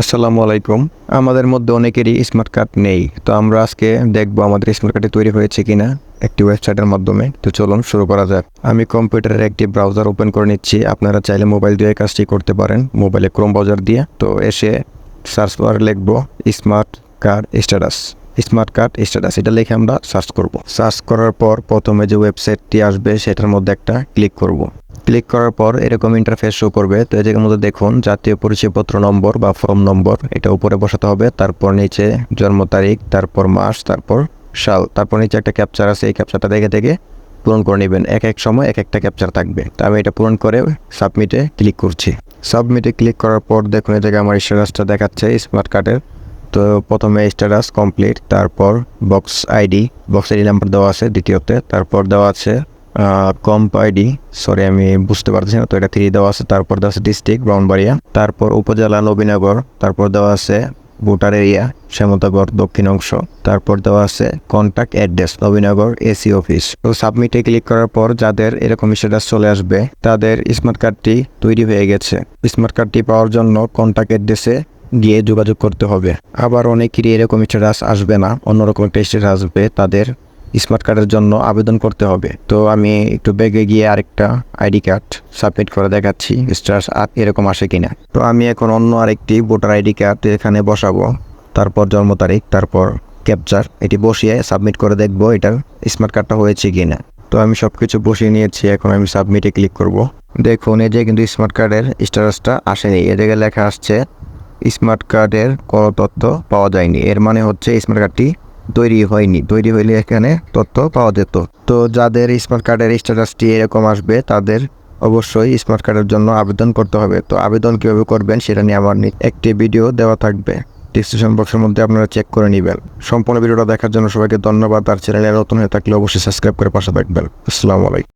আসসালামু আলাইকুম। আমাদের মধ্যে অনেকেরই স্মার্ট কার্ড নেই। তো আমরা আজকে দেখব আমাদের স্মার্ট কার্ডটি তৈরি হয়েছে কিনা একটি ওয়েবসাইটের মাধ্যমে। তো চলুন শুরু করা যাক। আমি কম্পিউটারের একটি ব্রাউজার ওপেন করে নিচ্ছি। আপনারা চাইলে মোবাইল দিয়ে কাজটি করতে পারেন মোবাইলে ক্রোম ব্রাউজার দিয়ে। তো এসে সার্চ বারে লিখব smart card status smart card status এটা লিখে আমরা সার্চ করব। সার্চ করার পর প্রথমে যে ওয়েবসাইটটি আসবে, সেটার মধ্যে একটা ক্লিক করব। ক্লিক করার পর এরকম ইন্টারফেস শো করবে। তো জায়গার মধ্যে দেখুন, জাতীয় পরিচয়পত্র নম্বর বা ফর্ম নম্বর, এটা উপরে বসাতে হবে। তারপর নিচে জন্ম তারিখ, তারপর মাস, তারপর সাল, তারপর নিচে একটা ক্যাপচার আছে, এই ক্যাপচারটা দেখে দেখে পূরণ করে নেবেন। এক এক সময় এক একটা ক্যাপচার থাকবে। তো আমি এটা পূরণ করে সাবমিটে ক্লিক করছি। সাবমিটে ক্লিক করার পর দেখুন, এই জায়গায় আমার স্ট্যাটাসটা দেখাচ্ছে স্মার্ট কার্ডের তো প্রথমে স্ট্যাটাস কমপ্লিট তারপর box ID box ID number দেওয়া আছে দ্বিতীয়তে। তারপর দেওয়া আছে কম্প আইডি সরি আমি বুঝতে পারতেছি না। তো এটা থ্রি দেওয়া আছে, তারপর দেওয়া আছে ডিস্ট্রিক্ট ব্রাউনবাড়িয়া তারপর উপজেলা নবীনগর, তারপর দেওয়া আছে ভোটার এরিয়া শ্যামতাগড় দক্ষিণ অংশ, তারপর দেওয়া আছে contact address Nabinagar AC office তো সাবমিটে ক্লিক করার পর যাদের এরকম স্ট্যাটাস চলে আসবে, তাদের স্মার্ট কার্ডটি তৈরি হয়ে গেছে। স্মার্ট কার্ডটি পাওয়ার জন্য কন্ট্যাক্ট অ্যাড্রেসে গিয়ে যোগাযোগ করতে হবে। আবার অনেকেরই এরকম স্ট্যাটাস আসবে না, অন্যরকম একটা স্ট্যাটাস আসবে, তাদের স্মার্ট কার্ডের জন্য আবেদন করতে হবে। তো আমি একটু ব্যাগে গিয়ে আরেকটা আইডি কার্ড সাবমিট করে দেখাচ্ছি স্ট্যাটাস এরকম আসে কিনা। তো আমি এখন অন্য আরেকটি ভোটার আইডি কার্ড এখানে বসাবো। তারপর জন্ম তারিখ, তারপর ক্যাপচার, এটি বসিয়ে সাবমিট করে দেখব এটার স্মার্ট কার্ডটা হয়েছে কিনা। তো আমি সব কিছু বসিয়ে নিয়েছি, এখন আমি সাবমিটে ক্লিক করব। দেখুন, এই যে কিন্তু স্মার্ট কার্ডের স্ট্যাটাসটা আসেনি। এ জায়গায় লেখা আসছে স্মার্ট কার্ডের কোনো তথ্য পাওয়া যায়নি। এর মানে হচ্ছে স্মার্ট কার্ডটি তৈরি হয়নি। তৈরি হইলে এখানে তথ্য পাওয়া যেত। তো যাদের স্মার্ট কার্ডের স্ট্যাটাসটি এরকম আসবে, তাদের অবশ্যই স্মার্ট কার্ডের জন্য আবেদন করতে হবে। তো আবেদন কীভাবে করবেন সেটা নিয়ে আমার একটি ভিডিও দেওয়া থাকবে। ডিসক্রিপশন বক্সের মধ্যে আপনারা চেক করে নেবেন। সম্পূর্ণ ভিডিওটা দেখার জন্য সবাইকে ধন্যবাদ। আর চ্যানেলে নতুন হয়ে থাকলে অবশ্যই সাবস্ক্রাইব করে পাশে থাকবেন। আসসালামু আলাইকুম।